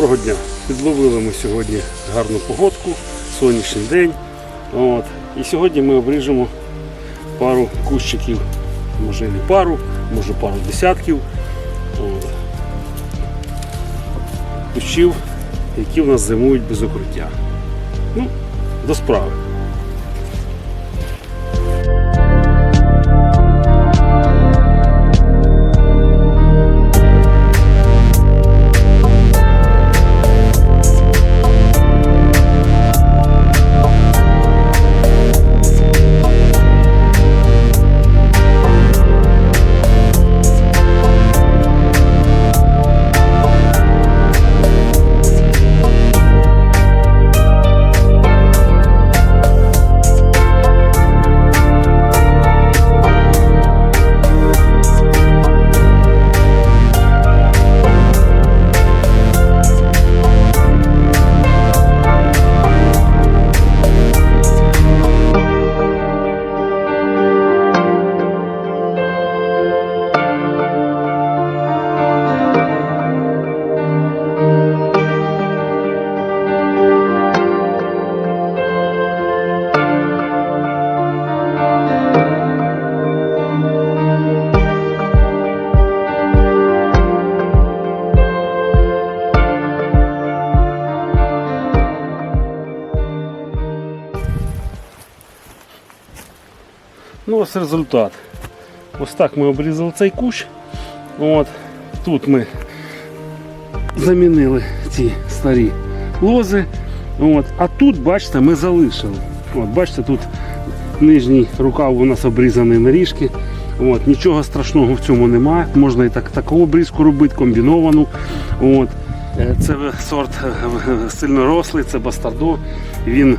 Доброго дня! Підловили ми сьогодні гарну погодку, сонячний день. От. І сьогодні ми обріжемо пару кущиків, може не пару, може пару десятків. От. Кущів, які в нас зимують без укриття. Ну, до справи. Ось результат. Ось так ми обрізали цей кущ. От. Тут ми замінили ці старі лози. От. А тут, бачите, ми залишили. От, бачите, тут нижній рукав у нас обрізаний на ріжки. От, нічого страшного в цьому немає. Можна і так, таку обрізку робити, комбіновану. От. Е, Це сорт е, сильнорослий, це бастардо. Він, е,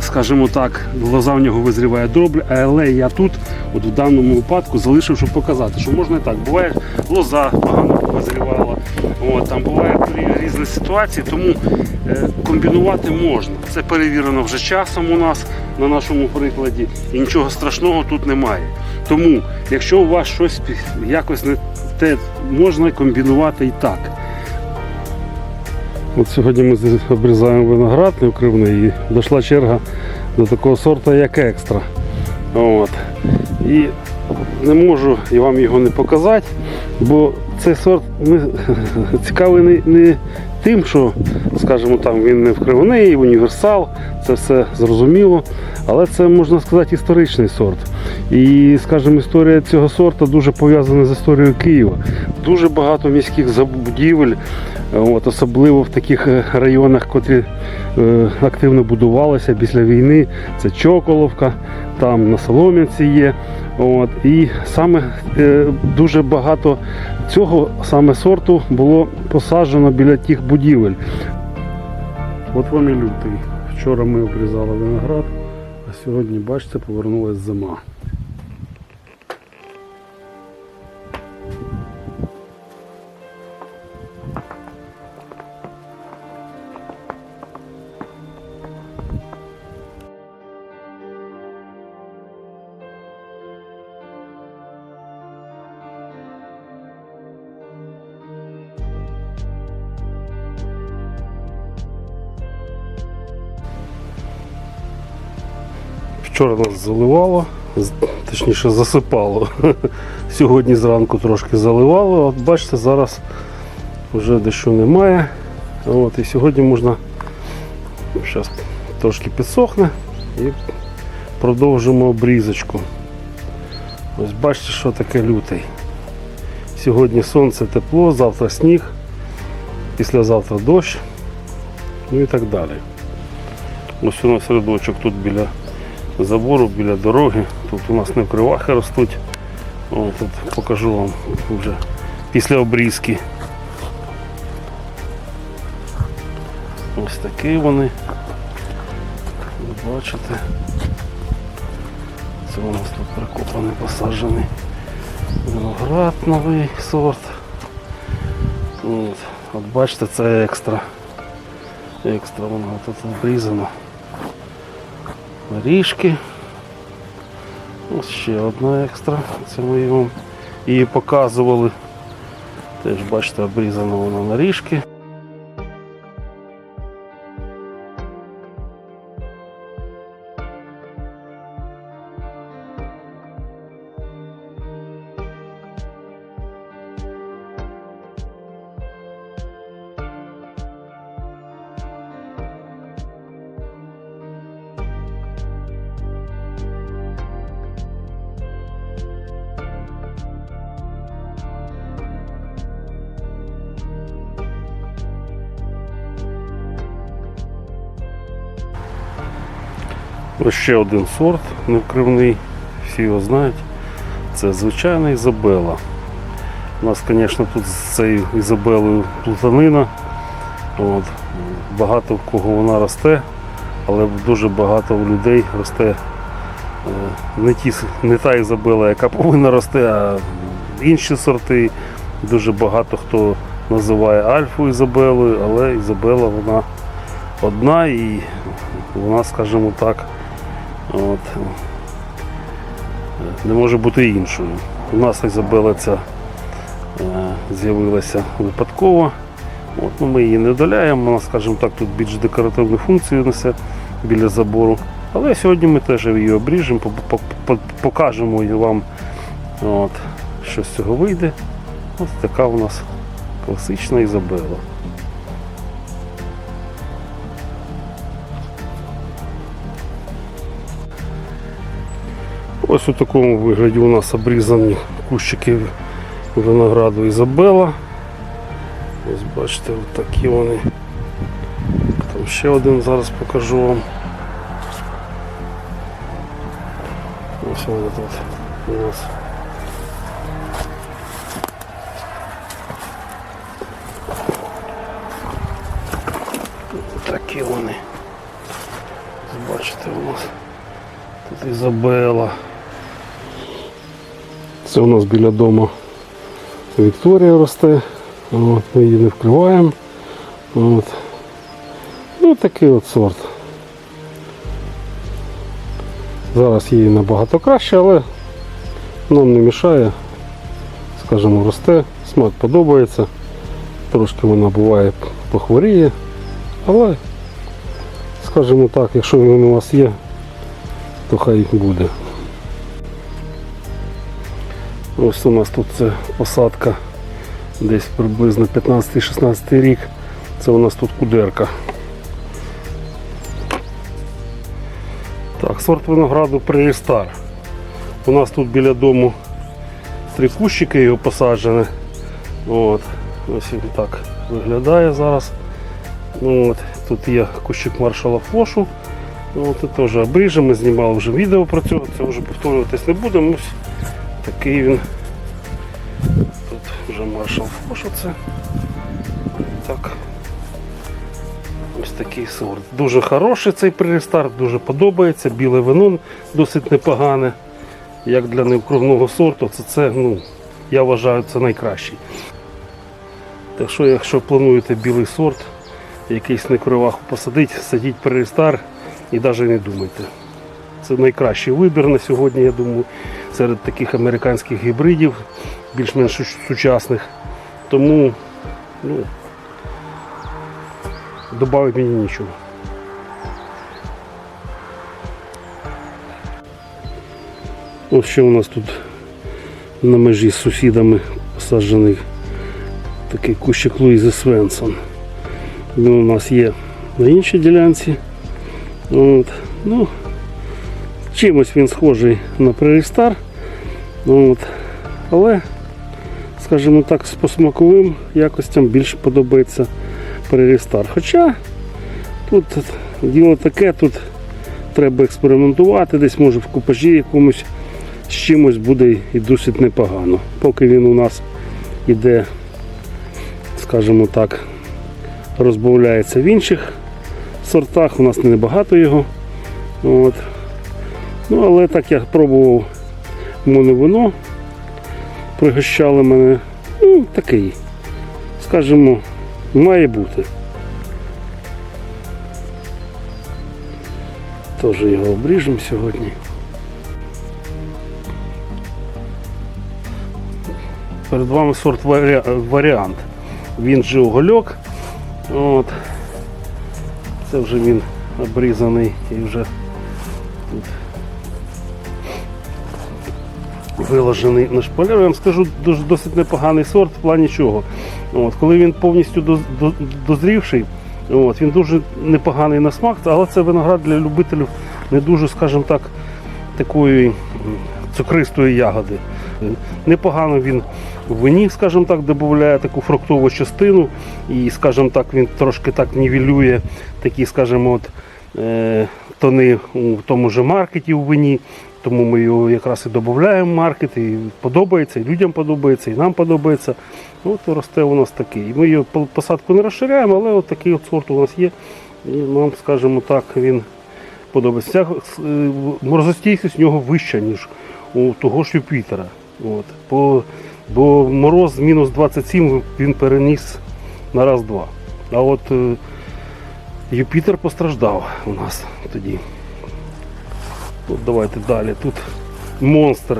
скажімо так, лоза в нього визріває добре, але я тут, от в даному випадку, залишив, щоб показати, що можна і так. Буває лоза погано визрівала. От, там бувають різні ситуації, тому е, комбінувати можна. Це перевірено вже часом у нас на нашому прикладі, і нічого страшного тут немає. Тому, якщо у вас щось якось не те, можна комбінувати і так. От сьогодні ми обрізаємо виноград неукривний і дійшла черга до такого сорту, як екстра. От. І не можу і вам його не показати, бо цей сорт ми, цікавий не, не тим, що, скажімо, там він не вкривний, універсал, це все зрозуміло. Але це можна сказати історичний сорт. І, скажімо, історія цього сорту дуже пов'язана з історією Києва. Дуже багато міських забудівель, от, особливо в таких е, районах, котрі е, активно будувалися після війни. Це Чоколовка, там на Солом'янці є. От, і саме е, дуже багато цього саме сорту було посаджено біля тих будівель. От вам і лютий. Вчора ми обрізали виноград, а сьогодні, бачите, повернулася зима. Вчора нас заливало, точніше засипало. Сьогодні зранку трошки заливало. От бачите, зараз вже дещо немає. От, і сьогодні можна зараз трошки підсохне і продовжимо обрізочку. Ось бачите, що таке лютий. Сьогодні сонце тепло, завтра сніг, післязавтра дощ, ну і так далі. Ось у нас рядочок тут біля забору біля дороги. Тут у нас не кривахи ростуть. Тут покажу вам вже після обрізки. Ось такі вони. Ви Бачите. Це у нас тут прикопаний посаджений виноград новий сорт. От, от бачите, це екстра. Екстра воно тут обрізано горішки. Ось ще одна екстра. Це ми її показували. Теж бачите, обрізано воно на ріжки. Ось ще один сорт невкривний, всі його знають. Це звичайна Ізабела. У нас, звісно, тут з цією Ізабелою плутанина. От. Багато в кого вона росте, але дуже багато у людей росте е, не, ті, не та Ізабела, яка повинна рости, а інші сорти. Дуже багато хто називає Альфу Ізабелою, але Ізабела вона одна і вона, скажімо так, от, не може бути іншою. У нас Ізабела ця е, з'явилася випадково. От, ну, ми її не вдаляємо, вона, скажімо так, тут більш декоративну функцію несе біля забору. Але сьогодні ми теж її обріжемо, по- по- по- покажемо вам, от, що з цього вийде. Ось така у нас класична Ізабела. Ось у такому вигляді у нас обрізані кущики винограду Ізабела. Ось бачите, от такі вони. Там ще один зараз покажу вам. Ось вони тут у нас. Такі вони. Бачите, у нас тут Ізабела. Це у нас біля дому Вікторія росте. От, ми її не вкриваємо. От. Ну, такий от сорт. Зараз їй набагато краще, але нам не мішає. Скажімо, росте, смак подобається. Трошки вона буває похворіє. Але, скажімо так, якщо він у вас є, то хай буде. Ось у нас тут це посадка десь приблизно 15-16 рік. Це у нас тут кудерка. Так, сорт винограду Прерістар. У нас тут біля дому три кущики його посаджені. От. Ось він так виглядає зараз. Ну, от. Тут є кущик маршала Фошу. Ну, От, і теж обріжемо, знімали вже відео про цього, це вже повторюватись не будемо. Такий він. Тут вже маршал Фошу це. Так. Ось такий сорт. Дуже хороший цей пререстарт, дуже подобається. Біле вино досить непогане. Як для невкровного сорту, це, це ну, я вважаю, це найкращий. Так що, якщо плануєте білий сорт, якийсь на криваху посадити, садіть пререстар і навіть не думайте. Це найкращий вибір на сьогодні, я думаю, серед таких американських гібридів, більш-менш сучасних. Тому ну, додати мені нічого. Ось ще у нас тут на межі з сусідами посаджений такий кущик Луїзи Свенсон. Він у нас є на іншій ділянці. От. Ну, чимось він схожий на Прерістар. От. Але, скажімо так, з посмаковим якостям більше подобається Прерістар. Хоча тут діло таке, тут треба експериментувати, десь може в купажі якомусь з чимось буде і досить непогано. Поки він у нас іде, скажімо так, розбавляється в інших сортах, у нас небагато його. От. Ну, але так я пробував моновино, пригощали мене. Ну, такий, скажімо, має бути. Теж його обріжемо сьогодні. Перед вами сорт варі- варіант. Він же угольок. От. Це вже він обрізаний і вже тут виложений на шпалер. Я вам скажу досить непоганий сорт в плані чого. От, коли він повністю дозрівший, от, він дуже непоганий на смак, але це виноград для любителів не дуже, скажімо так, такої цукристої ягоди. Непогано він в вині, скажімо так, додає таку фруктову частину і, скажімо так, він трошки так нівелює такі, скажімо, от, е, тони у тому же маркеті у вині. Тому ми його якраз і додаємо в маркет, і подобається, і людям подобається, і нам подобається. От росте у нас такий. Ми його посадку не розширяємо, але от такий от сорт у нас є. І нам, скажімо так, він подобається. Е, морозостійкість у нього вища, ніж у того ж Юпітера. От. Бо, бо мороз мінус 27 він переніс на раз-два. А от е, Юпітер постраждав у нас тоді. От давайте далі. Тут монстр.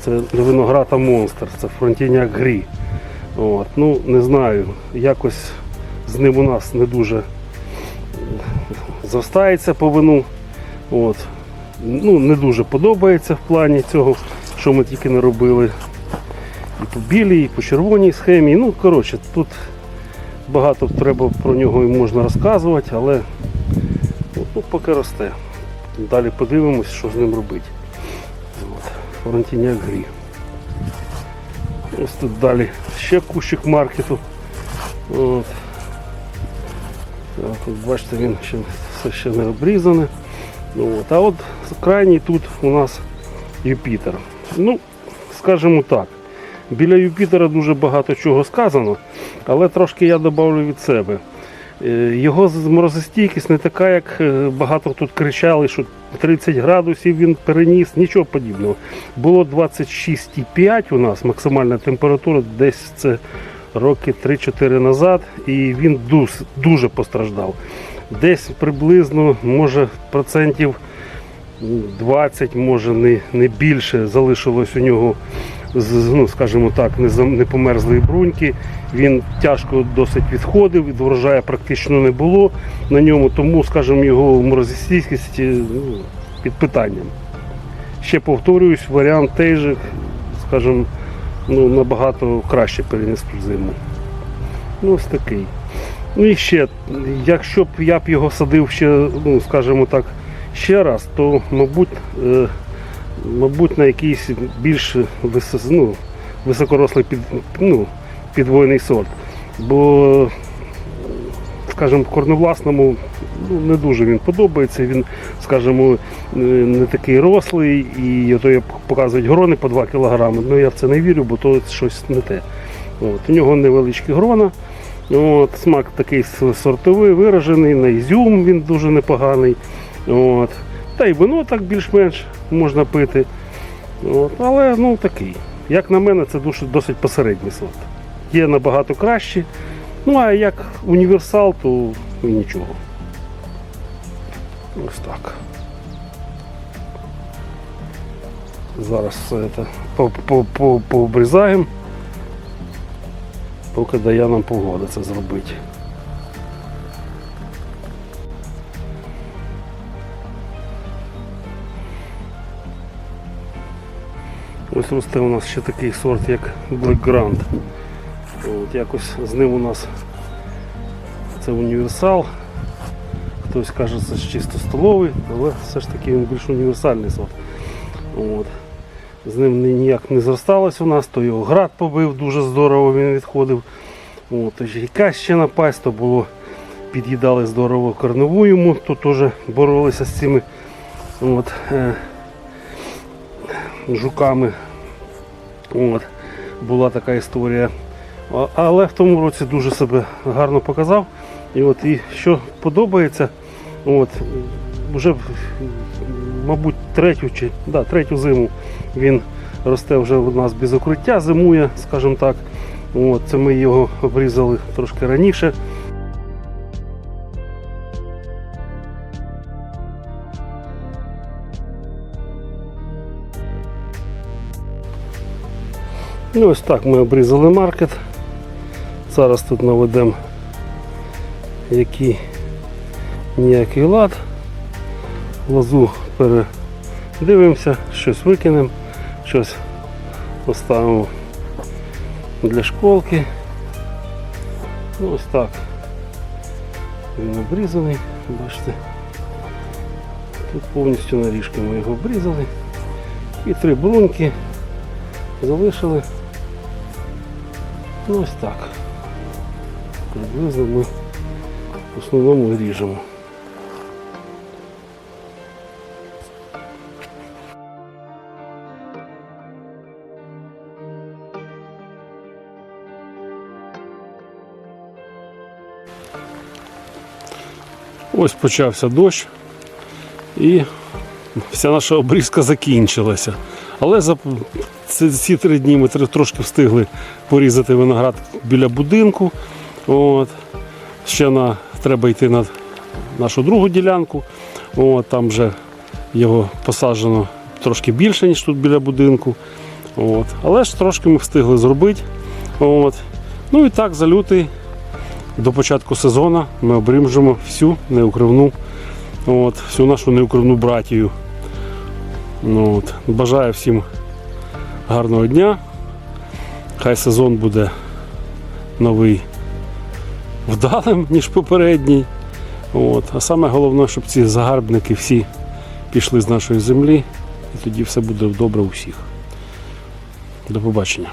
Це не виноград, монстр. Це фронтіняк грі. От. Ну, не знаю, якось з ним у нас не дуже зростається по вину. От. Ну, не дуже подобається в плані цього, що ми тільки не робили. І по білій, і по червоній схемі. Ну, коротше, тут багато треба про нього і можна розказувати, але ну, поки росте. Далі подивимось, що з ним робити. От. Фронтіняк грі. Ось тут далі ще кущик маркету. От. Так, от бачите, він ще все ще не обрізане. Ну, От. А от крайній тут у нас Юпітер. Ну, скажімо так, біля Юпітера дуже багато чого сказано, але трошки я додавлю від себе. Е, Його морозостійкість не така, як е, багато тут кричали, що 30 градусів він переніс, нічого подібного. Було 26,5 у нас максимальна температура, десь це роки 3-4 назад, і він дуже постраждав. Десь приблизно, може, процентів 20, може не, не більше залишилось у нього, ну, скажімо так, не, зам- не померзлої бруньки. Він тяжко досить відходив, від врожаю практично не було на ньому, тому, скажімо, його морозостійкість е, ну, під питанням. Ще повторююсь, варіант той же, скажімо, ну, набагато краще переніс ту зиму. Ну, ось такий. Ну і ще, якщо б я б його садив ще, ну, скажімо так, ще раз, то, мабуть, е, мабуть, на якийсь більш вис, ну, високорослий під, ну, підвойний сорт. Бо, скажімо, корневласному ну, не дуже він подобається. Він, скажімо, е, не такий рослий, і ото я показують грони по 2 кг. Ну я в це не вірю, бо то щось не те. От, у нього невеличкі грона. От, смак такий сортовий, виражений, на ізюм він дуже непоганий. От. Та й вино так більш-менш можна пити. От. Але ну такий. Як на мене, це досить посередній сорт. Є набагато кращі. Ну а як універсал, то і нічого. Ось так. Зараз все це по- по- по- пообрізаємо. Поки дає нам погода це зробити. Ось росте у нас ще такий сорт, як Black Grand. От якось з ним у нас це універсал. Хтось каже, це чисто столовий, але все ж таки він більш універсальний сорт. От. З ним ніяк не зросталось у нас, то його град побив, дуже здорово він відходив. От, якась ще напасть, то було, під'їдали здорово корневу йому, то теж боролися з цими от, е, жуками. От, була така історія. Але в тому році дуже себе гарно показав. І от і що подобається, от, вже, мабуть, третю чи да, третю зиму він росте вже у нас без укриття, зимує, скажімо так. От, це ми його обрізали трошки раніше. Ну, ось так ми обрізали маркет. Зараз тут наведемо який ніякий лад. Лозу передивимося, щось викинемо, щось поставимо для школки. Ну, ось так. Він обрізаний, бачите. Тут повністю наріжки ми його обрізали. І три бруньки залишили. Ну ось так. Приблизно ми в основному ріжемо. Ось почався дощ і вся наша обрізка закінчилася. Але за ці, три дні ми трошки встигли порізати виноград біля будинку. От. Ще на, треба йти на нашу другу ділянку. От, там вже його посаджено трошки більше, ніж тут біля будинку. От. Але ж трошки ми встигли зробити. От. Ну і так, за лютий до початку сезону ми обрімжемо всю неукривну, от, всю нашу неукривну братію. Ну, от. Бажаю всім гарного дня. Хай сезон буде новий вдалим, ніж попередній. От. А саме головне, щоб ці загарбники всі пішли з нашої землі, і тоді все буде добре у всіх. До побачення.